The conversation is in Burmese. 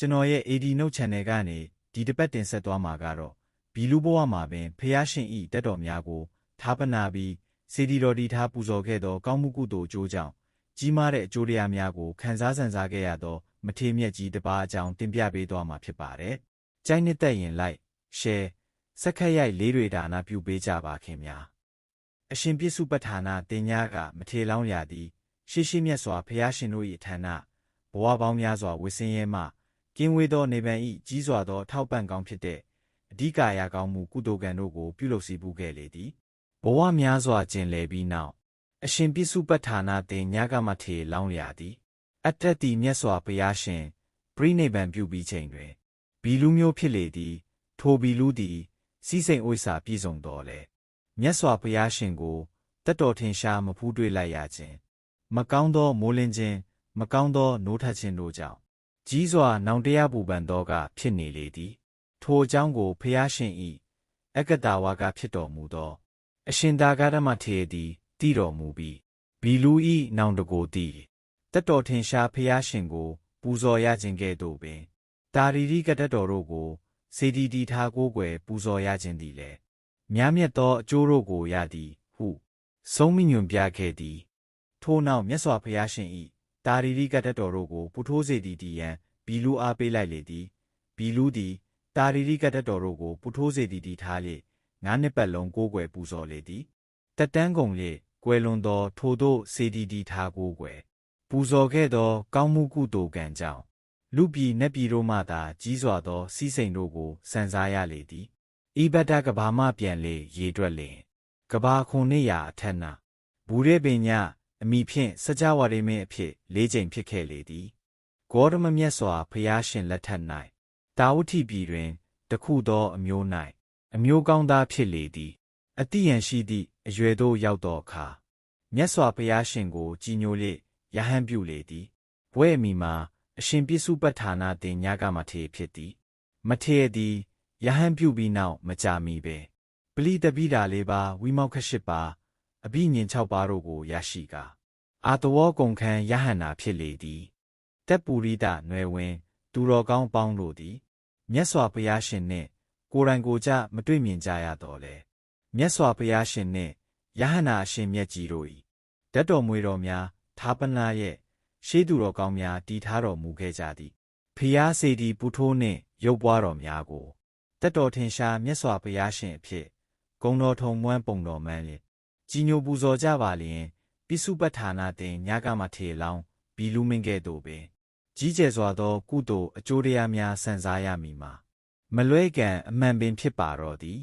ကျွန်တော်ရဲ့ AD Note Channel ကနေဒီတစ်ပတ်တင်ဆက်သွားမှာကတော့ဘီလူဘဝမှာပင်ဖះရှင်ဤတက်တော်များကိုထားပနာပြီးစေတီတော်တီထားပူဇော်ခဲ့သောကောင်းမှုကုသိုလ်အကျိုးကြောင့်ကြီးမားတဲ့အကျိုးတရားများကိုခံစားဆန်စားခဲ့ရသောမထေမြတ်ကြီးတစ်ပါးအကြောင်းတင်ပြပေးသွားမှာဖြစ်ပါတယ်။ကြိုက်နှစ်သက်ရင် like share စက္ခတ်ရိုက်လေးတွေဒါနာပြုပေးကြပါခင်ဗျာ။အရှင်ပြစ္စုပ္ပထာနာတင်ညာကမထေလောင်းရာသည်ရှိရှိမြတ်စွာဖះရှင်တို့၏ဌာနဘဝပေါင်းများစွာဝစ်စင်းရဲမှ ကင်းဝေးသောနေဗံဤကြီးစွာသောထောက်ပံ့ကောင်းဖြစ်တဲ့အဓိကရာကောင်းမှုကုသိုလ်ကံတို့ကိုပြုလုပ်စီပူခဲ့လေသည်ဘဝများစွာကျင်လည်ပြီးနောက်အရှင်ပြစ္စုပ္ပထာနာတင်ညကမထေလောင်းလျာသည်အတ္တတိမြတ်စွာဘုရားရှင်ပြိနိဗ္ဗာန်ပြုပြီးချိန်တွင်ဘီလူမျိုးဖြစ်လေသည် ထိုဘီလူသည် စီးစိမ်ဥစ္စာပြည့်စုံတော်လေမြတ်စွာဘုရားရှင်ကိုတတ်တော်ထင်ရှားမဖူးတွေ့လိုက်ရခြင်း မကောင်းသောမိုးလင်းခြင်း မကောင်းသောနိုးထခြင်းတို့ကြောင့် ကြီးစွာနောင်တရားပူပန်သောကဖြစ်နေလေသည် ထိုအကြောင်းကိုဖျားရှင်ဤအကတာဝါကဖြစ်တော်မူသော အရှင်သာဂရမထေရသည်တည်တော်မူပြီးဘီလူဤနောင်တကိုတည်တတ်တော်ထင်ရှားဖျားရှင်ကို ပူဇော်ရခြင်းကဲ့သို့ပင်တာရီရိကတတ်တော်တို့ကိုစေတီတီထားကိုးကွယ်ပူဇော်ရခြင်းသည်လည်းမြားမြတ်သောအကျိုးတို့ကိုရသည် ဟု ဆုံးမညွန်ပြခဲ့သည် ထို့နောက်မြတ်စွာဘုရားရှင်ဤ တာရီရိကတတ်တော်တို့ကိုပူထိုးစေသည်တည်ရန်ဘီလူအားပေးလိုက်လေသည်ဘီလူသည်တာရီရိကတတ်တော်တို့ကိုပူထိုးစေသည်တည်ထားလေငါးနှစ်ပတ်လုံးကိုးကွယ်ပူဇော်လေသည်တက်တန်းကုန်လေကွယ်လွန်သောထိုတို့စေတီတီထားကိုးကွယ်ပူဇော်ခဲ့သော ကောင်းမှုကုသိုလ်ကံကြောင့်လူပြည်နတ်ပြည်တို့မှသာကြီးစွာသော စီးစိမ်တို့ကိုစံစားရလေသည်ဤဘတ်တကဘာမှပြန်လေရေတွက်လင်ကဘာခုနှစ်ရာအထက်နာဘူရဲပင်ည အမိဖြင့်စကြဝဠာမင်းအဖြစ်လေးချိန်ဖြစ်ခဲ့လေသည်ဂေါရမမြတ်စွာဖျားရှင်လက်ထက်၌တာဝတိပြည်တွင်တခုသောအမျိုး၌အမျိုးကောင်းသားဖြစ်လေသည်အတိယံရှိသည့်အရွယ်သို့ရောက်သောအခါမြတ်စွာဘုရားရှင်ကိုကြည်ညိုလေယဟန်ပြုလေသည်ဘွဲ့အမိမှာအရှင်ပြစ္စုပ္ပထာနာတင်ညကမထေဖြစ်သည် မထေသည်ယဟန်ပြုပြီးနောက်မကြာမီပဲပလိတပိတာလေးပါဝိမောက္ခရှိပါ အဘိညာဉ်၆ပါးတို့ကိုရရှိကာအာတဝေါကုံခန်းယဟန္တာဖြစ်လေသည်တက်ပူရိဒနွယ်ဝင် သူတော်ကောင်းပေါင်းတို့သည်မြတ်စွာဘုရားရှင်နှင့်ကိုယ်တိုင်ကိုယ်ကြမတွေ့မြင်ကြရတော့လေမြတ်စွာဘုရားရှင်နှင့်ယဟန္တာအရှင်မြတ်ကြီးတို့၏ဓာတ်တော်မွေတော်များသာပနာရဲ့ရှေးသူတော်ကောင်းများတည်ထားတော်မူခဲ့ကြသည်ဖျားစေတီပူထိုးနှင့်ရုပ်ပွားတော်များကိုတက်တော်ထင်ရှားမြတ်စွာဘုရားရှင်အဖြစ်ဂုံတော်ထုံမွမ်းပုံတော်မှန်းလျင် ကြီးညိုပူဇော်ကြပါလျင်ပိစုပဋ္ဌာနာတင်ညကမထေလောင်းဘီလူမင်းကဲ့သို့ပင်ကြီးကျယ်စွာသော ကုသိုလ်အကျိုးတရားများဆန်စားရမည်မှာမလွဲကံအမှန်ပင်ဖြစ်ပါတော့သည်